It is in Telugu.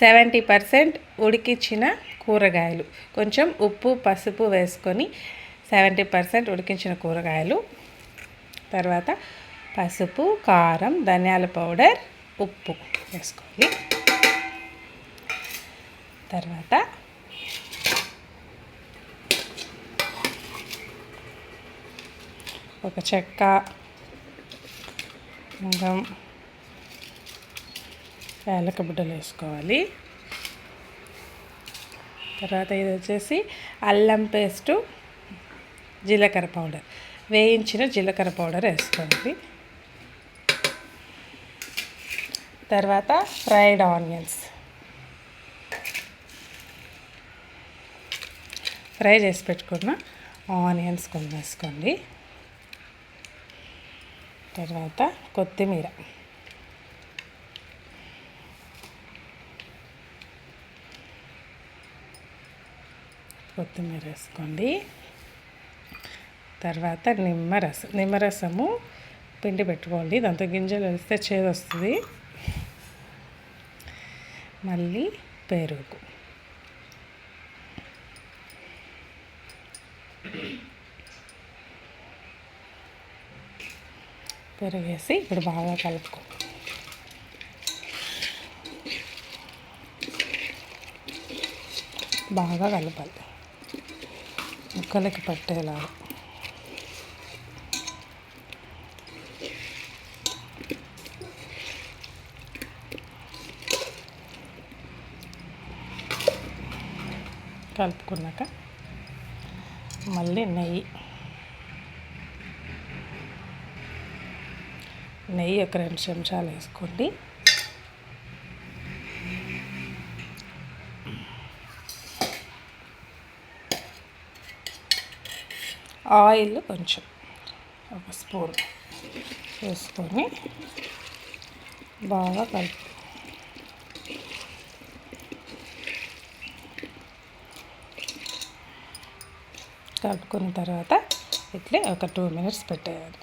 సెవెంటీ పర్సెంట్ ఉడికించిన కూరగాయలు. కొంచెం ఉప్పు పసుపు వేసుకొని సెవెంటీ పర్సెంట్ ఉడికించిన కూరగాయలు. తర్వాత పసుపు కారం ధనియాల పౌడర్ ఉప్పు వేసుకోవాలి. తర్వాత ఒక చెక్క ఇంకా యాలక బుడ్డలు వేసుకోవాలి. తర్వాత ఇది వచ్చేసి అల్లం పేస్టు జీలకర్ర పౌడర్. వేయించిన జీలకర్ర పౌడర్ వేసుకోవాలి తర్వాత ఫ్రైడ్ ఆనియన్స్. ఫ్రై చేసి పెట్టుకున్న ఆనియన్స్ కొన్ని వేసుకోండి తర్వాత కొత్తిమీర. కొత్తిమీర వేసుకోండి తర్వాత నిమ్మరసం నిమ్మరసము పిండి పెట్టుకోండి. దాంతో గింజలు వేస్తే చేదు వస్తుంది మళ్ళీ పెరుగు. పెరుగేసి ఇప్పుడు బాగా కలుపుకో. బాగా కలపాలి. ముక్కలకి పట్టేలాగా కలుపుకున్నాక మళ్ళీ నెయ్యి. నెయ్యి ఒక రెండు చెంచాలు వేసుకోండి. ఆయిల్ కొంచెం ఒక స్పూన్ వేసుకొని బాగా కలుపు కలుపుకున్న తర్వాత ఇట్లే ఒక టూ మినిట్స్ పెట్టేయాలి.